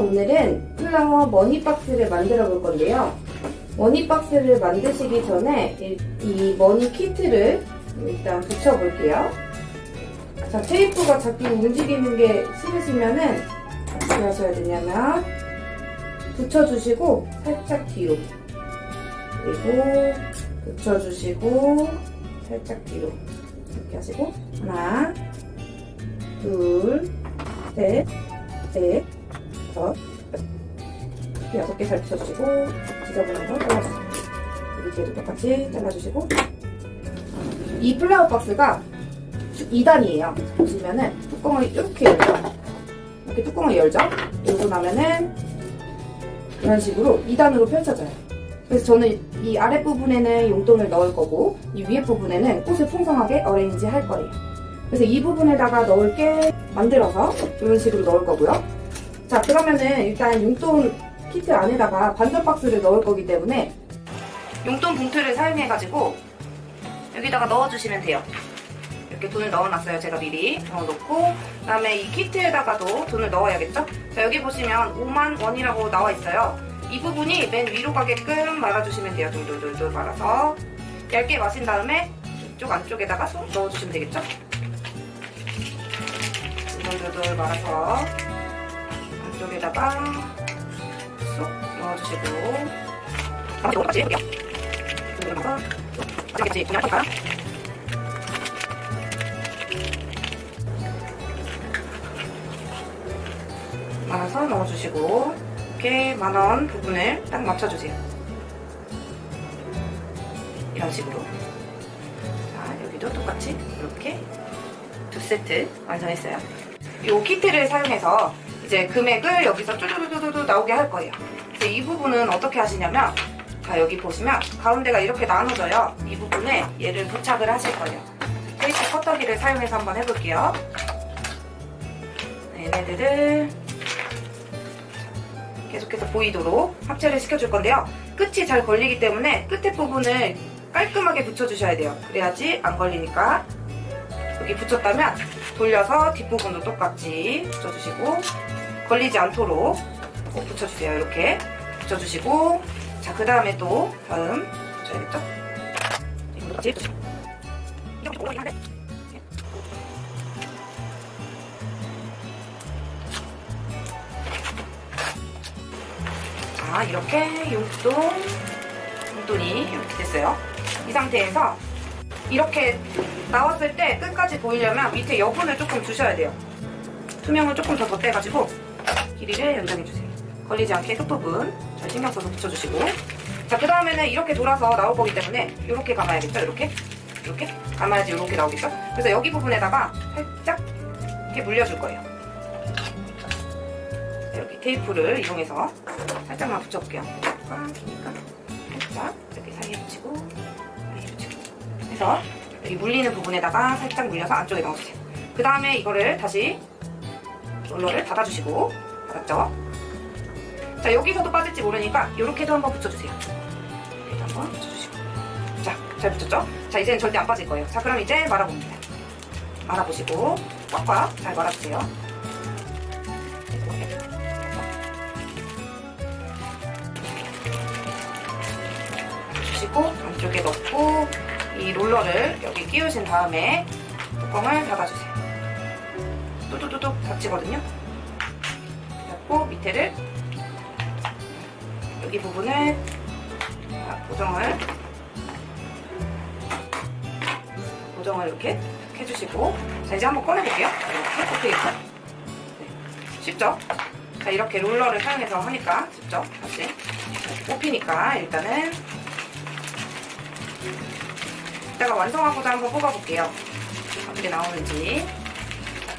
오늘은 플라워 머니박스를 만들어 볼 건데요. 머니박스를 만드시기 전에 이, 이 머니 키트를 일단 붙여볼게요. 자, 테이프가 자꾸 움직이는 게 싫으시면은 어떻게 하셔야 되냐면 붙여주시고 살짝 뒤로 그리고 붙여주시고 살짝 뒤로 이렇게 하시고 하나 둘셋넷 다섯 이렇게 여섯 개 잘 붙여주시고 지저분한 거 잘라주세요. 뒤에도 똑같이 잘라주시고. 이 플라워 박스가 2단이에요. 보시면은 뚜껑을 이렇게 열죠. 이렇게 뚜껑을 열죠. 열고 나면은 이런 식으로 2단으로 펼쳐져요. 그래서 저는 이 아랫부분에는 용돈을 넣을 거고 이 위에 부분에는 꽃을 풍성하게 어레인지 할 거예요. 그래서 이 부분에다가 넣을 게 만들어서 이런 식으로 넣을 거고요. 자 그러면은 일단 용돈 키트 안에다가 반전 박스를 넣을 거기 때문에 용돈 봉투를 사용해가지고 여기다가 넣어주시면 돼요. 이렇게 돈을 넣어놨어요. 제가 미리 넣어놓고 그다음에 이 키트에다가도 돈을 넣어야겠죠? 자 여기 보시면 5만 원이라고 나와 있어요. 이 부분이 맨 위로 가게끔 말아주시면 돼요. 돌돌돌돌 말아서 얇게 마신 다음에 이쪽 안쪽에다가 쏙 넣어주시면 되겠죠? 돌돌돌 말아서 안쪽에다가 쏙 넣어주시고 아, 이거 같이 해볼게요. 돌돌 아시겠지? 그냥 할까요? 말아서 넣어주시고 이렇게 만원 부분을 딱 맞춰주세요. 이런 식으로. 자, 여기도 똑같이 이렇게 두 세트 완성했어요. 이 키트를 사용해서 이제 금액을 여기서 쭈두두두두 나오게 할 거예요. 그래서 이 부분은 어떻게 하시냐면 자, 여기 보시면 가운데가 이렇게 나눠져요. 이 부분에 얘를 부착을 하실 거예요. 테이프 커터기를 사용해서 한번 해볼게요. 네, 얘네들을 계속해서 보이도록 합체를 시켜줄 건데요. 끝이 잘 걸리기 때문에 끝에 부분을 깔끔하게 붙여주셔야 돼요. 그래야지 안 걸리니까 여기 붙였다면 돌려서 뒷부분도 똑같이 붙여주시고 걸리지 않도록 꼭 붙여주세요. 이렇게 붙여주시고 자 그 다음에 또 다음 붙여야겠죠? 자 이렇게 용돈 용돈이 이렇게 됐어요 이 상태에서 이렇게 나왔을 때 끝까지 보이려면 밑에 여분을 조금 주셔야 돼요 투명을 조금 더 덧대가지고 길이를 연장해주세요. 걸리지 않게 끝부분 잘 신경 써서 붙여주시고. 자 그 다음에는 이렇게 돌아서 나올 거기 때문에 이렇게 감아야겠죠? 이렇게? 이렇게? 감아야지 이렇게 나오겠죠? 그래서 여기 부분에다가 살짝 이렇게 물려줄 거예요. 여기 테이프를 이용해서 살짝만 붙여볼게요. 아, 기니까 살짝 이렇게 사이에 붙이고 사이에 붙이고. 해서 여기 물리는 부분에다가 살짝 물려서 안쪽에 넣어주세요. 그 다음에 이거를 다시 롤러를 닫아주시고 닫았죠? 자 여기서도 빠질지 모르니까 이렇게도 한번 붙여주세요. 이렇게도 한번 붙여주시고 자잘 붙였죠? 자 이제는 절대 안 빠질 거예요. 자 그럼 이제 말아봅니다. 말아보시고 꽉꽉 잘 말아주세요. 주시고 안쪽에 넣고 이 롤러를 여기 끼우신 다음에 뚜껑을 닫아주세요. 뚜두두둑 닫히거든요. 밑에를 여기 부분을 자, 고정을 고정을 이렇게 해주시고 자 이제 한번 꺼내볼게요. 이렇게 어떻게 네. 쉽죠? 자 이렇게 롤러를 사용해서 하니까 쉽죠? 다시 뽑히니까 일단은 이따가 완성하고자 한번 뽑아볼게요. 어떻게 나오는지.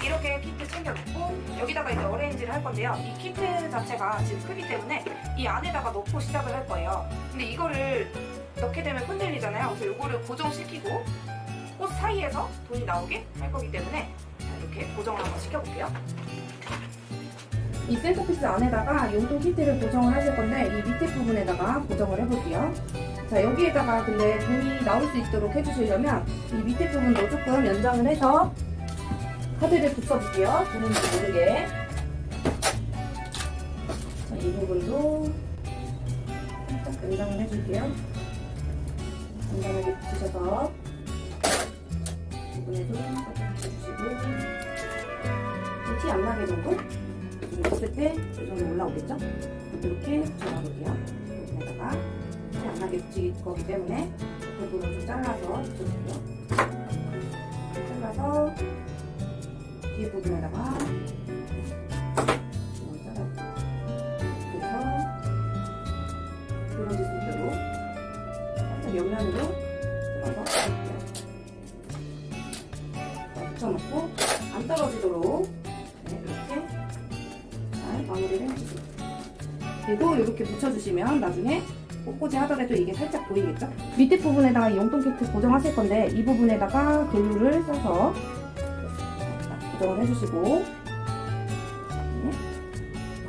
자, 이렇게 키트 챙겨놓고 여기다가 이제 어레인지를 할 건데요. 이 키트 자체가 지금 크기 때문에 이 안에다가 넣고 시작을 할 거예요. 근데 이거를 넣게 되면 흔들리잖아요. 그래서 이거를 고정시키고 꽃 사이에서 돈이 나오게 할 거기 때문에 자, 이렇게 고정을 한번 시켜볼게요. 이 센터피스 안에다가 용돈 키트를 고정을 하실 건데 이 밑에 부분에다가 고정을 해볼게요. 자 여기에다가 근데 돈이 나올 수 있도록 해주시려면 이 밑에 부분도 조금 연장을 해서 카드를 붙여줄게요. 돈인지 모르게. 이 부분도 살짝 연장을 해줄게요. 간단하게 붙이셔서 부분에도 살짝 붙여주시고 티 안 나게 정도 붙였을 때이 정도 올라오겠죠? 이렇게 붙여놔볼게요. 부분에다가 티 안 나게 붙일 거기 때문에 그 부분을 좀 잘라서 붙여줄게요. 부분에다가. 그래서 그런 지수대로 살짝 옆면으로 들어서 붙여놓고 안 떨어지도록 네, 이렇게 잘 마무리를 해주세요. 그리고 이렇게 붙여주시면 나중에 꽃꽂이 하더라도 이게 살짝 보이겠죠? 밑에 부분에다가 이 용돈 키트 고정하실 건데 이 부분에다가 글루를 써서 고정을 해주시고 네.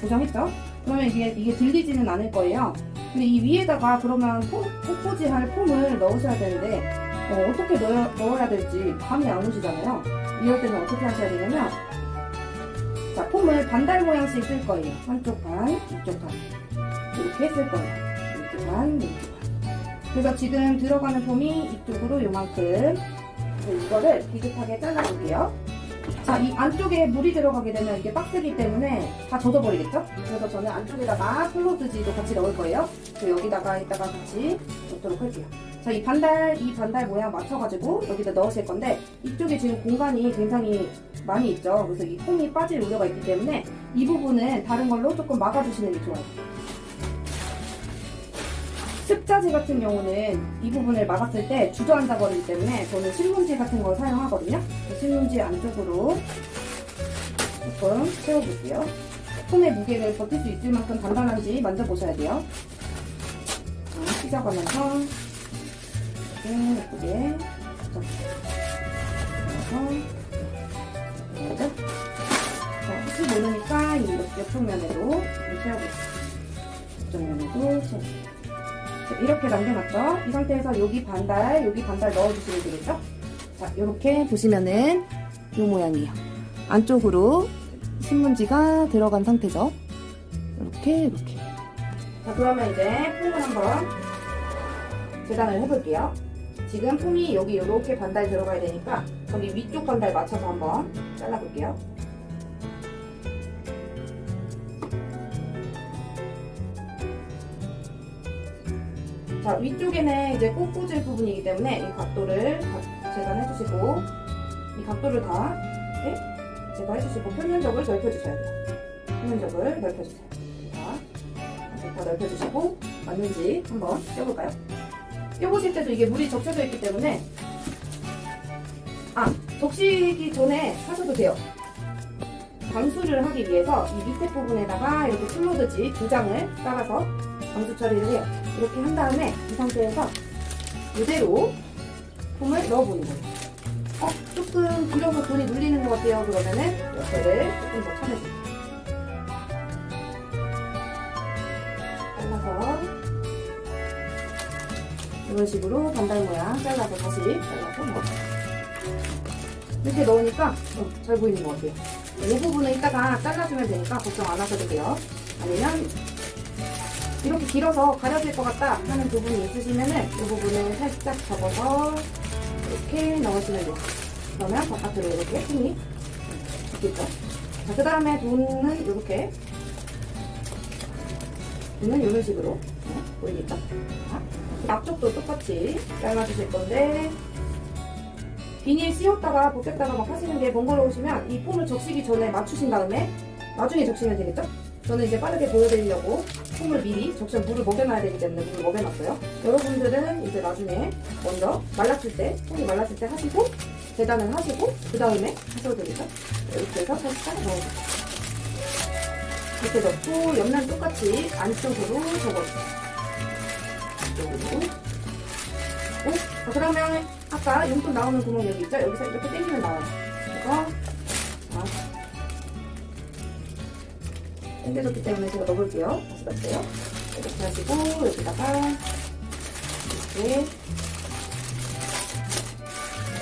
고정했죠? 그러면 이게, 이게 들리지는 않을 거예요. 근데 이 위에다가 그러면 폼, 꽃꽂이 할 폼을 넣으셔야 되는데 어, 떻게 넣어, 넣어야 될지 감이 안 오시잖아요. 이럴 때는 어떻게 하셔야 되냐면 자 폼을 반달 모양씩 쓸 거예요. 한쪽 반, 이쪽 반 이렇게 쓸 거예요. 이쪽 반, 이쪽 반. 그래서 지금 들어가는 폼이 이쪽으로 요만큼 이거를 비슷하게 잘라볼게요. 자, 이 안쪽에 물이 들어가게 되면 이게 박스기 때문에 다 젖어버리겠죠? 그래서 저는 안쪽에다가 클로드지도 같이 넣을 거예요. 여기다가 이따가 같이 넣도록 할게요. 자, 이 반달, 이 반달 모양 맞춰가지고 여기다 넣으실 건데 이쪽에 지금 공간이 굉장히 많이 있죠. 그래서 이 폼이 빠질 우려가 있기 때문에 이 부분은 다른 걸로 조금 막아주시는 게 좋아요. 습자지 같은 경우는 이 부분을 막았을 때 주저앉아 버리기 때문에 저는 신문지 같은 걸 사용하거든요. 그 신문지 안쪽으로 조금 채워볼게요. 손의 무게를 버틸 수 있을 만큼 단단한지 만져보셔야 돼요. 자, 찢어가면서 이렇게 예쁘게 그래서 자, 혹시 모르니까 이 옆쪽 면에도 채워볼게요. 옆쪽 면에도 채워볼게요. 자, 이렇게 남겨놨죠? 이 상태에서 여기 반달, 여기 반달 넣어주시면 되겠죠? 자, 이렇게 보시면은 이 모양이에요. 안쪽으로 신문지가 들어간 상태죠? 이렇게, 이렇게. 자, 그러면 이제 폼을 한번 재단을 해볼게요. 지금 폼이 여기 이렇게 반달 들어가야 되니까 저기 위쪽 반달 맞춰서 한번 잘라볼게요. 자, 위쪽에는 이제 꽃 꽂을 부분이기 때문에 이 각도를 다 재단해 주시고 이 각도를 다 이렇게 제거해 주시고 표면적을 넓혀 주셔야 돼요. 표면적을 넓혀 주세요. 자, 다 넓혀 주시고 맞는지 한번 껴볼까요? 껴보실 때도 이게 물이 적셔져 있기 때문에 아, 적시기 전에 하셔도 돼요. 방수를 하기 위해서 이 밑에 부분에다가 이렇게 슬로드지 두 장을 따라서 방수 처리를 해요. 이렇게 한 다음에 이 상태에서 이대로 폼을 넣어보는 거예요. 어, 조금 길어서 돈이 눌리는 것 같아요. 그러면은 옆에를 조금 더 쳐내주세요. 잘라서 이런 식으로 반달 모양 잘라서 다시 잘라서 넣어요. 이렇게 넣으니까 어, 잘 보이는 것 같아요. 이 부분은 이따가 잘라주면 되니까 걱정 안 하셔도 돼요. 아니면 이렇게 길어서 가려질 것 같다 하는 부분이 있으시면은 이 부분을 살짝 접어서 이렇게 넣으시면 돼요. 그러면 바깥으로 이렇게 힘이 있겠죠. 자, 그 다음에 돈은 이렇게 돈은 이런 식으로 네, 보이겠죠? 자, 앞쪽도 똑같이 잘라주실 건데 비닐 씌웠다가 벗겼다가 막 하시는 게 번거로우시면 이 폼을 적시기 전에 맞추신 다음에 나중에 적시면 되겠죠? 저는 이제 빠르게 보여드리려고 폼을 미리 적셔 물을 먹여놔야 되기 때문에 물을 먹여놨어요. 여러분들은 이제 나중에 먼저 말랐을 때, 폼이 말랐을 때 하시고 재단을 하시고 그 다음에 하셔도 되겠죠? 이렇게 해서 살짝 넣어주세요. 이렇게 넣고 옆면 똑같이 안쪽으로 접어주세요. 안쪽으로. 오, 자, 그러면 아까 용돈 나오는 구멍 여기 있죠? 여기서 이렇게 당기면 나와요. 그래서 당겨졌기 때문에 제가 넣어볼게요. 다시 넣을게요. 이렇게 하시고 여기다가 이렇게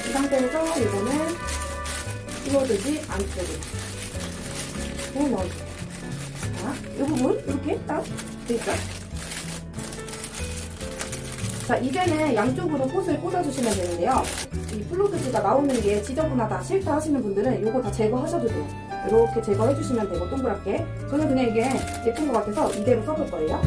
이 상태에서 이거는 안쪽에 이렇게 넣어주세요. 자, 이 부분 이렇게 딱 되있죠? 자 이제는 양쪽으로 꽃을 꽂아주시면 되는데요. 이 플로드지가 나오는 게 지저분하다 싫다 하시는 분들은 이거 다 제거하셔도 돼요. 이렇게 제거해 주시면 되고 동그랗게 저는 그냥 이게 예쁜 것 같아서 이대로 써볼 거예요.